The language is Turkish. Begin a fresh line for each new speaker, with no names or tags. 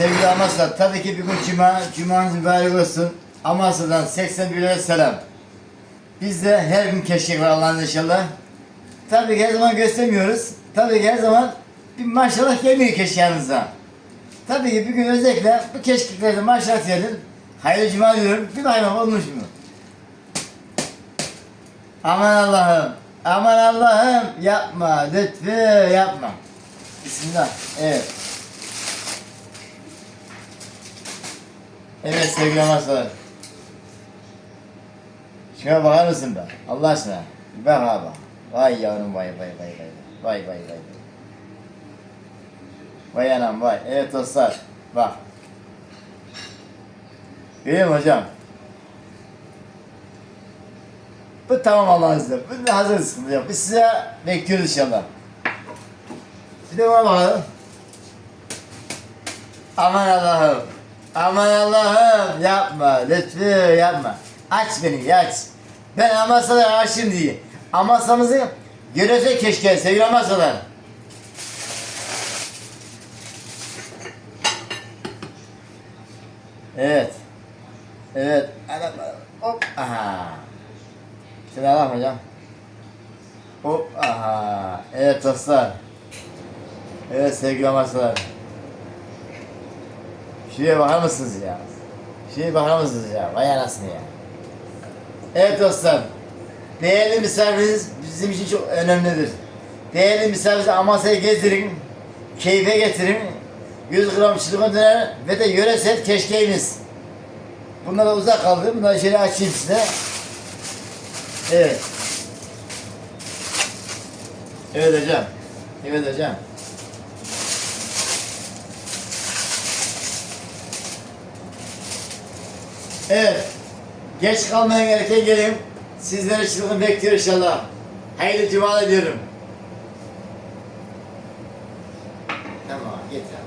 sevgili Amasya, tabii ki bir gün cuma, cumanız mübarek olsun. Amasya'dan 81'e selam. Biz de her gün keşkek var Allah'ın inşallah. Tabii ki her zaman göstermiyoruz. Tabii ki her zaman bir maşallah gelmiyor keşkeğinizden. Tabii ki bir gün özellikle bu keşkeklerde maşallah diyelim. Hayırlı cuma diyorum. Bir bayram olmuş mu? Aman Allah'ım. Aman Allah'ım. Yapma. Lütfü yapma. Bismillah. Evet. Evet sevgili amaçlar. Şuna bakar mısın be? Allah aşkına. Bak abi. Vay yavrum vay vay vay vay. Vay vay vay. vay. Anam vay. Evet dostlar. Bak. Görüyor musun hocam? Bu tamam Allah'ın izniyle. Bu da hazır sıkıntı yok. Biz size bekliyoruz inşallah. Bir de buna bakalım. Aman Allah'ım. Aman Allah'ım. Yapma. Lütfü yapma. Aç beni aç. Ben Amasya'da aşığım diye. Amasya'mızı görecek keşke sevgili Amasya'lar. Evet. Evet. Adam, hop. Aha. Bak hocam. Hop. Aha. Evet dostlar. Evet sevgili amaçlar. Şuraya bakar mısınız ya? Şuraya bakar mısınız ya? Vay anasını ya. Evet dostlar. Değerli misafiriniz bizim için çok önemlidir. Değerli misafirinizi Amasya'ya gezdirin. Keyfe getirin. 100 gram çılgın döner ve de yöresel keşkeğimiz. Bunlar da uzak kaldı. Bunları şöyle açayım size. Evet. Evet hocam. Evet hocam. Evet. Geç kalmaya gereken gelin. Sizleri çılgın bekliyor inşallah. Hayırlı cumalar diyorum. Tamam yeter.